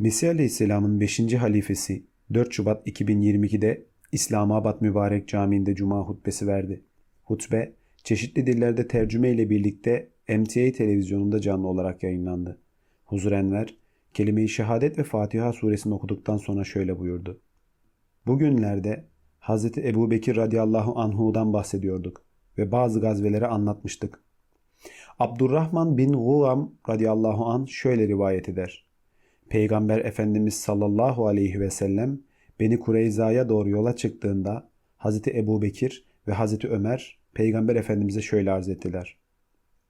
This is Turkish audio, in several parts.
Mesih Aleyhisselam'ın 5. halifesi 4 Şubat 2022'de İslamabad Mübarek Camii'nde Cuma hutbesi verdi. Hutbe çeşitli dillerde tercüme ile birlikte MTA televizyonunda canlı olarak yayınlandı. Huzur Enver, kelime-i şehadet ve Fatiha suresini okuduktan sonra şöyle buyurdu. Bugünlerde Hz. Ebu Bekir radıyallahu anhu'dan bahsediyorduk ve bazı gazveleri anlatmıştık. Abdurrahman bin Guvam radıyallahu an şöyle rivayet eder. Peygamber Efendimiz sallallahu aleyhi ve sellem beni Kureyza'ya doğru yola çıktığında Hazreti Ebu Bekir ve Hazreti Ömer Peygamber Efendimiz'e şöyle arz ettiler.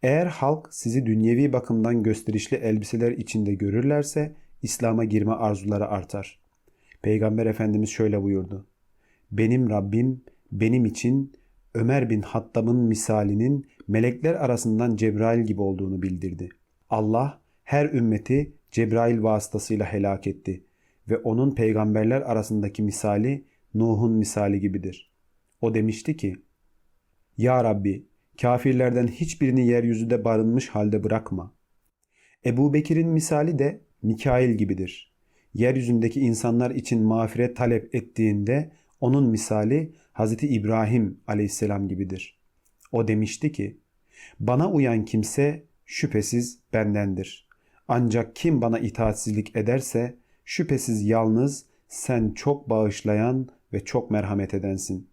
Eğer halk sizi dünyevi bakımdan gösterişli elbiseler içinde görürlerse İslam'a girme arzuları artar. Peygamber Efendimiz şöyle buyurdu. Benim Rabbim benim için Ömer bin Hattab'ın misalinin melekler arasından Cebrail gibi olduğunu bildirdi. Allah her ümmeti Cebrail vasıtasıyla helak etti ve onun peygamberler arasındaki misali Nuh'un misali gibidir. O demişti ki, Ya Rabbi, kafirlerden hiçbirini yeryüzünde barınmış halde bırakma. Ebu Bekir'in misali de Mikail gibidir. Yeryüzündeki insanlar için mağfiret talep ettiğinde onun misali Hazreti İbrahim aleyhisselam gibidir. O demişti ki, bana uyan kimse şüphesiz bendendir. Ancak kim bana itaatsizlik ederse şüphesiz yalnız sen çok bağışlayan ve çok merhamet edensin.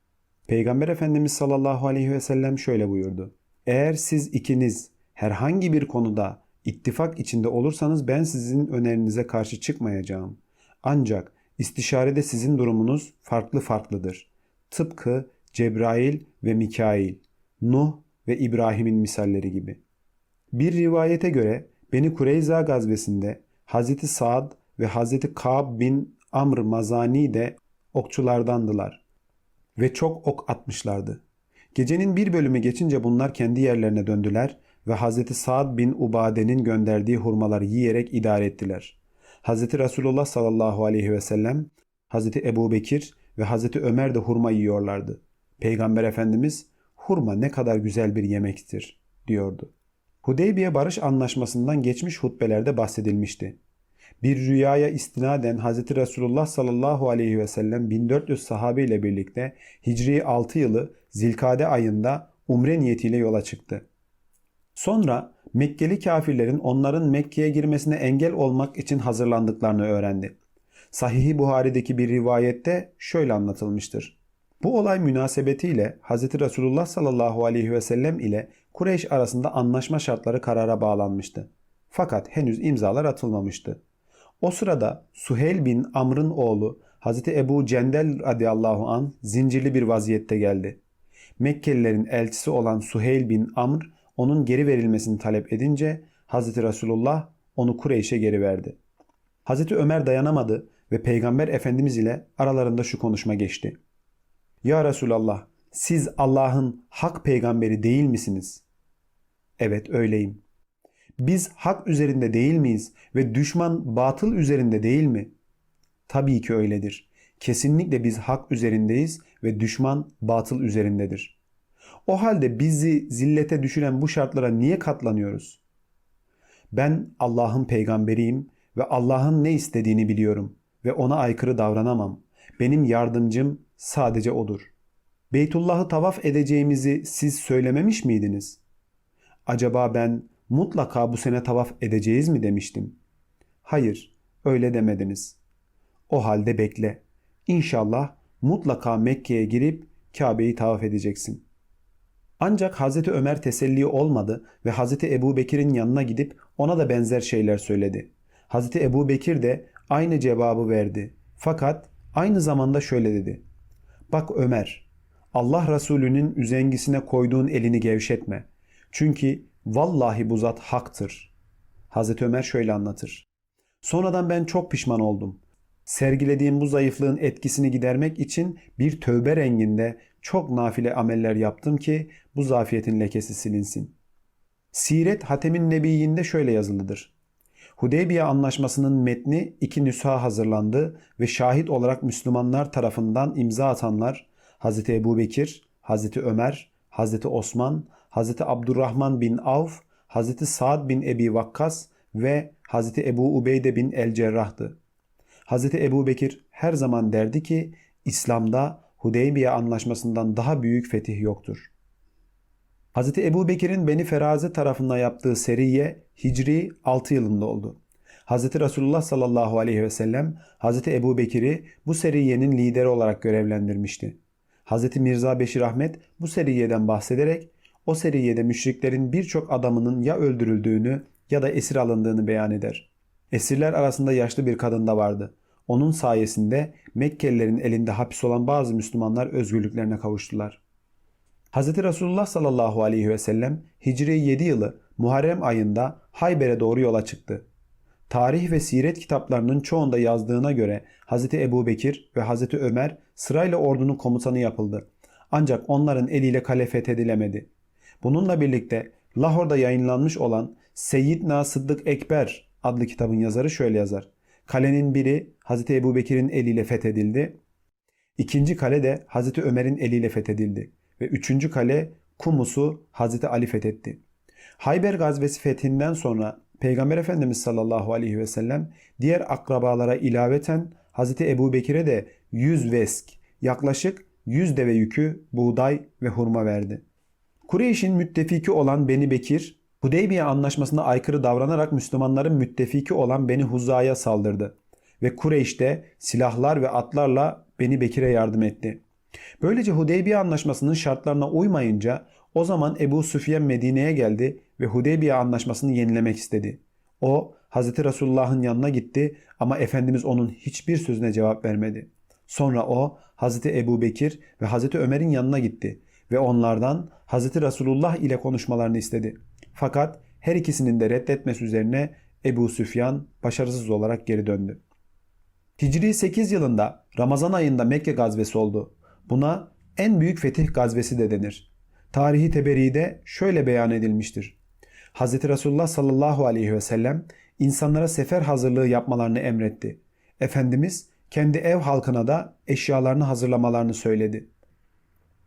Peygamber Efendimiz sallallahu aleyhi ve sellem şöyle buyurdu. Eğer siz ikiniz herhangi bir konuda ittifak içinde olursanız ben sizin önerinize karşı çıkmayacağım. Ancak istişarede sizin durumunuz farklı farklıdır. Tıpkı Cebrail ve Mikail, Nuh ve İbrahim'in misalleri gibi. Bir rivayete göre Beni Kureyza gazvesinde Hazreti Saad ve Hazreti Ka'b bin Amr Mazani de okçulardandılar ve çok ok atmışlardı. Gecenin bir bölümü geçince bunlar kendi yerlerine döndüler ve Hazreti Saad bin Ubade'nin gönderdiği hurmaları yiyerek idare ettiler. Hazreti Resulullah sallallahu aleyhi ve sellem, Hazreti Ebu Bekir ve Hazreti Ömer de hurma yiyorlardı. Peygamber Efendimiz, hurma ne kadar güzel bir yemektir diyordu. Hudeybiye Barış Anlaşması'ndan geçmiş hutbelerde bahsedilmişti. Bir rüyaya istinaden Hz. Resulullah sallallahu aleyhi ve sellem 1400 sahabe ile birlikte Hicri 6 yılı Zilkade ayında umre niyetiyle yola çıktı. Sonra Mekkeli kafirlerin onların Mekke'ye girmesine engel olmak için hazırlandıklarını öğrendi. Sahih-i Buhari'deki bir rivayette şöyle anlatılmıştır. Bu olay münasebetiyle Hz. Resulullah sallallahu aleyhi ve sellem ile Kureyş arasında anlaşma şartları karara bağlanmıştı. Fakat henüz imzalar atılmamıştı. O sırada Suheyl bin Amr'ın oğlu Hazreti Ebu Cendel radıyallahu an zincirli bir vaziyette geldi. Mekkelilerin elçisi olan Suheyl bin Amr onun geri verilmesini talep edince Hazreti Resulullah onu Kureyş'e geri verdi. Hazreti Ömer dayanamadı ve Peygamber Efendimiz ile aralarında şu konuşma geçti. Ya Resulallah siz Allah'ın hak peygamberi değil misiniz? Evet öyleyim. Biz hak üzerinde değil miyiz ve düşman batıl üzerinde değil mi? Tabii ki öyledir. Kesinlikle biz hak üzerindeyiz ve düşman batıl üzerindedir. O halde bizi zillete düşüren bu şartlara niye katlanıyoruz? Ben Allah'ın peygamberiyim ve Allah'ın ne istediğini biliyorum ve ona aykırı davranamam. Benim yardımcım sadece odur. Beytullah'ı tavaf edeceğimizi siz söylememiş miydiniz? Acaba ben mutlaka bu sene tavaf edeceğiz mi demiştim. Hayır, öyle demediniz. O halde bekle. İnşallah mutlaka Mekke'ye girip Kabe'yi tavaf edeceksin. Ancak Hazreti Ömer teselli olmadı ve Hazreti Ebu Bekir'in yanına gidip ona da benzer şeyler söyledi. Hazreti Ebu Bekir de aynı cevabı verdi. Fakat aynı zamanda şöyle dedi. Bak Ömer, Allah Resulü'nün üzengisine koyduğun elini gevşetme. Çünkü vallahi bu zat haktır. Hazreti Ömer şöyle anlatır. Sonradan ben çok pişman oldum. Sergilediğim bu zayıflığın etkisini gidermek için bir tövbe renginde çok nafile ameller yaptım ki bu zafiyetin lekesi silinsin. Siret Hatem'in Nebiyyinde şöyle yazılıdır. Hudeybiye anlaşmasının metni iki nüsha hazırlandı ve şahit olarak Müslümanlar tarafından imza atanlar Hz. Ebu Bekir, Hz. Ömer, Hz. Osman, Hz. Abdurrahman bin Avf, Hz. Saad bin Ebi Vakkas ve Hz. Ebu Ubeyde bin El Cerrah'tı. Hazreti Ebu Bekir her zaman derdi ki İslam'da Hudeybiye anlaşmasından daha büyük fetih yoktur. Hazreti Ebu Bekir'in Beni Feraze tarafından yaptığı seriye Hicri 6 yılında oldu. Hazreti Resulullah sallallahu aleyhi ve sellem Hazreti Ebu Bekir'i bu seriyenin lideri olarak görevlendirmişti. Hazreti Mirza Beşir Ahmet bu seriyeden bahsederek o seriyede müşriklerin birçok adamının ya öldürüldüğünü ya da esir alındığını beyan eder. Esirler arasında yaşlı bir kadın da vardı. Onun sayesinde Mekkelilerin elinde hapis olan bazı Müslümanlar özgürlüklerine kavuştular. Hz. Resulullah sallallahu aleyhi ve sellem Hicri 7 yılı Muharrem ayında Hayber'e doğru yola çıktı. Tarih ve siret kitaplarının çoğunda yazdığına göre Hz. Ebu Bekir ve Hz. Ömer sırayla ordunun komutanı yapıldı. Ancak onların eliyle kale fethedilemedi. Bununla birlikte Lahor'da yayınlanmış olan Seyyidna Sıddık Ekber adlı kitabın yazarı şöyle yazar. Kalenin biri Hz. Ebu Bekir'in eliyle fethedildi. İkinci kale de Hz. Ömer'in eliyle fethedildi. Ve üçüncü kale Kumus'u Hz. Ali fethetti. Hayber gazvesi fethinden sonra Peygamber Efendimiz sallallahu aleyhi ve sellem diğer akrabalara ilaveten Hz. Ebu Bekir'e de 100 vesk yaklaşık 100 deve yükü buğday ve hurma verdi. Kureyş'in müttefiki olan Beni Bekir, Hudeybiye anlaşmasına aykırı davranarak Müslümanların müttefiki olan Beni Huza'ya saldırdı ve Kureyş'te silahlar ve atlarla Beni Bekir'e yardım etti. Böylece Hudeybiye anlaşmasının şartlarına uymayınca o zaman Ebu Süfyan Medine'ye geldi ve Hudeybiye anlaşmasını yenilemek istedi. O Hz. Resulullah'ın yanına gitti ama Efendimiz onun hiçbir sözüne cevap vermedi. Sonra o Hz. Ebu Bekir ve Hz. Ömer'in yanına gitti ve onlardan Hz. Resulullah ile konuşmalarını istedi. Fakat her ikisinin de reddetmesi üzerine Ebu Süfyan başarısız olarak geri döndü. Hicri 8 yılında Ramazan ayında Mekke gazvesi oldu. Buna en büyük fetih gazvesi de denir. Tarihi Teberi'de şöyle beyan edilmiştir. Hz. Resulullah sallallahu aleyhi ve sellem insanlara sefer hazırlığı yapmalarını emretti. Efendimiz kendi ev halkına da eşyalarını hazırlamalarını söyledi.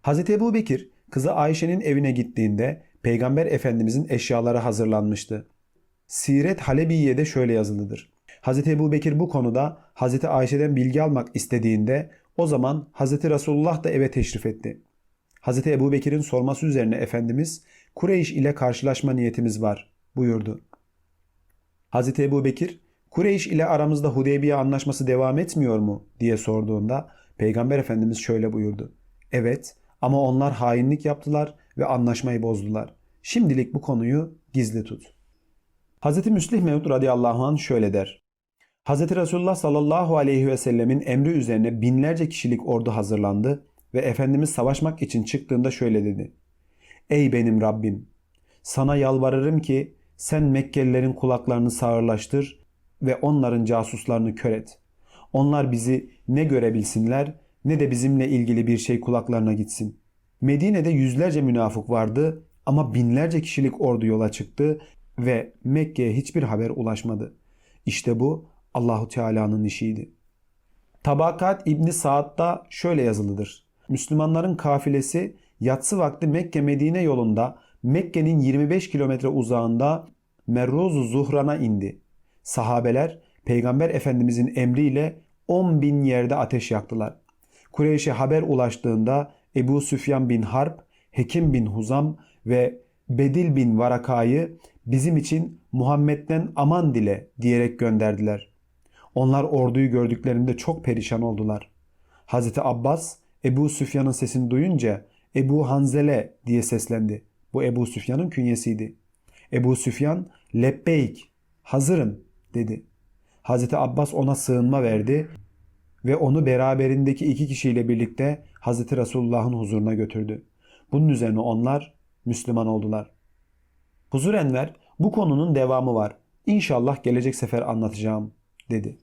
Hz. Ebu Bekir kızı Ayşe'nin evine gittiğinde Peygamber Efendimizin eşyaları hazırlanmıştı. Siret Halebiye'de şöyle yazılıdır. Hz. Ebu Bekir bu konuda Hz. Ayşe'den bilgi almak istediğinde o zaman Hz. Resulullah da eve teşrif etti. Hz. Ebu Bekir'in sorması üzerine Efendimiz Kureyş ile karşılaşma niyetimiz var buyurdu. Hz. Ebu Bekir Kureyş ile aramızda Hudeybiye anlaşması devam etmiyor mu diye sorduğunda Peygamber Efendimiz şöyle buyurdu. Evet ama onlar hainlik yaptılar ve anlaşmayı bozdular. Şimdilik bu konuyu gizli tut. Hz. Müslih Mevud radıyallahu anh şöyle der. Hz. Resulullah sallallahu aleyhi ve sellemin emri üzerine binlerce kişilik ordu hazırlandı ve Efendimiz savaşmak için çıktığında şöyle dedi. Ey benim Rabbim! Sana yalvarırım ki sen Mekkelilerin kulaklarını sağırlaştır ve onların casuslarını kör et. Onlar bizi ne görebilsinler ne de bizimle ilgili bir şey kulaklarına gitsin. Medine'de yüzlerce münafık vardı ama binlerce kişilik ordu yola çıktı ve Mekke'ye hiçbir haber ulaşmadı. İşte bu Allahu Teala'nın işiydi. Tabakat İbni Saad'da şöyle yazılıdır. Müslümanların kafilesi yatsı vakti Mekke Medine yolunda Mekke'nin 25 kilometre uzağında Merruz-u Zuhran'a indi. Sahabeler Peygamber Efendimizin emriyle 10 bin yerde ateş yaktılar. Kureyş'e haber ulaştığında Ebu Süfyan bin Harp, Hekim bin Huzam ve Bedil bin Varaka'yı bizim için Muhammed'den aman dile diyerek gönderdiler. Onlar orduyu gördüklerinde çok perişan oldular. Hazreti Abbas Ebu Süfyan'ın sesini duyunca Ebu Hanzele diye seslendi. Bu Ebu Süfyan'ın künyesiydi. Ebu Süfyan lebbeyk hazırım dedi. Hazreti Abbas ona sığınma verdi ve onu beraberindeki iki kişiyle birlikte Hazreti Resulullah'ın huzuruna götürdü. Bunun üzerine onlar Müslüman oldular. Huzur Enver bu konunun devamı var. İnşallah gelecek sefer anlatacağım dedi.